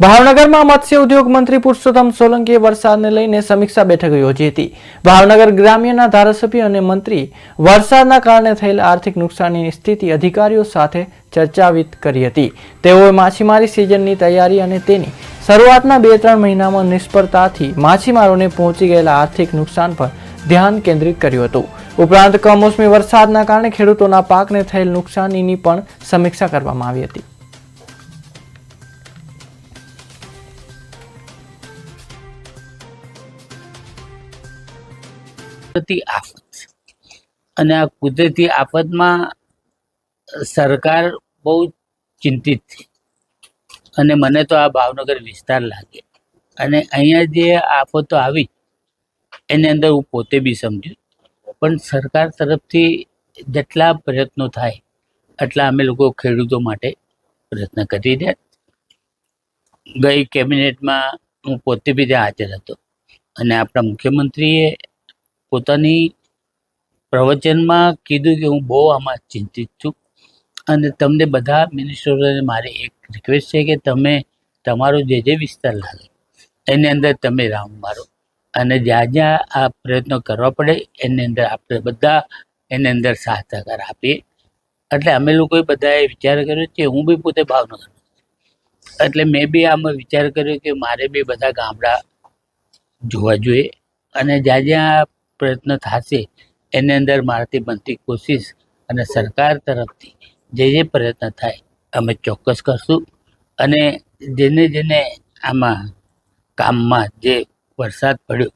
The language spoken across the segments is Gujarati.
ભાવનગરમાં મત્સ્ય ઉદ્યોગ મંત્રી પુરુષોત્તમ સોલંકીએ વરસાદને લઈને સમીક્ષા બેઠક યોજી હતી. ભાવનગર ગ્રામ્યના ધારાસભ્ય અને મંત્રી વરસાદના કારણે થયેલ આર્થિક નુકસાનની સ્થિતિ અધિકારીઓ સાથે ચર્ચાવિત કરી હતી. તેઓએ માછીમારી સિઝનની તૈયારી અને તેની શરૂઆતના બે ત્રણ મહિનામાં નિષ્ફળતાથી માછીમારોને પહોંચી ગયેલા આર્થિક નુકસાન પર ધ્યાન કેન્દ્રિત કર્યું હતું. ઉપરાંત કમોસમી વરસાદના કારણે ખેડૂતોના પાકને થયેલ નુકસાનીની પણ સમીક્ષા કરવામાં આવી હતી. કુદરતી આફત. અને આ કુદરતી આફતમાં સરકાર બહુ ચિંતિત થઈ અને મને તો આ ભાવનગર વિસ્તાર લાગે. અને અહીંયા જે આફતો આવી, એની અંદર હું પોતે બી સમજ્યું પણ સરકાર તરફથી જેટલા પ્રયત્નો થાય, એટલા અમે લોકો ખેડૂતો માટે પ્રયત્ન કરી રહ્યા. ગઈ કેબિનેટમાં હું પોતે બી ત્યાં હાજર હતો. અને આપણા મુખ્યમંત્રીએ પોતાની પ્રવચનમાં કીધું કે હું બહુ આમાં ચિંતિત છું. અને તમને બધા મિનિસ્ટરોને મારી એક રિક્વેસ્ટ છે કે તમે તમારો જે જે વિસ્તાર લાગે એની અંદર તમે રાઉન્ડ મારો. અને જ્યાં જ્યાં આ પ્રયત્નો કરવા પડે, એની અંદર આપણે બધા એની અંદર સાથ સહકાર આપીએ. એટલે અમે લોકોએ બધાએ વિચાર કર્યો કે હું બી પોતે ભાવનગર એટલે મેં બી આમાં વિચાર કર્યો કે મારે બી બધા ગામડા જોવા જોઈએ. અને જ્યાં જ્યાં પ્રયત્ન થશે, એની અંદર મારાથી બનતી કોશિશ અને સરકાર તરફથી જે જે પ્રયત્ન થાય, અમે ચોક્કસ કરશું. અને જેને જેને આમાં કામમાં જે વરસાદ પડ્યો,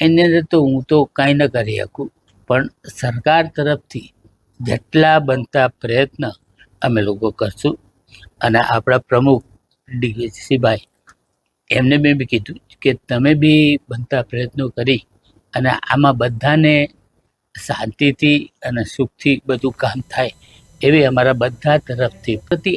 એની અંદર તો હું તો કાંઈ ન કરી શકું, પણ સરકાર તરફથી જેટલા બનતા પ્રયત્ન અમે લોકો કરશું. અને આપણા પ્રમુખ ડીવીસીભાઈ એમને મેં બી કીધું કે તમે બી બનતા પ્રયત્નો કરી અને આમાં બધાને શાંતિથી અને સુખથી બધું કામ થાય એવી અમારા બધા તરફથી. પ્રતિ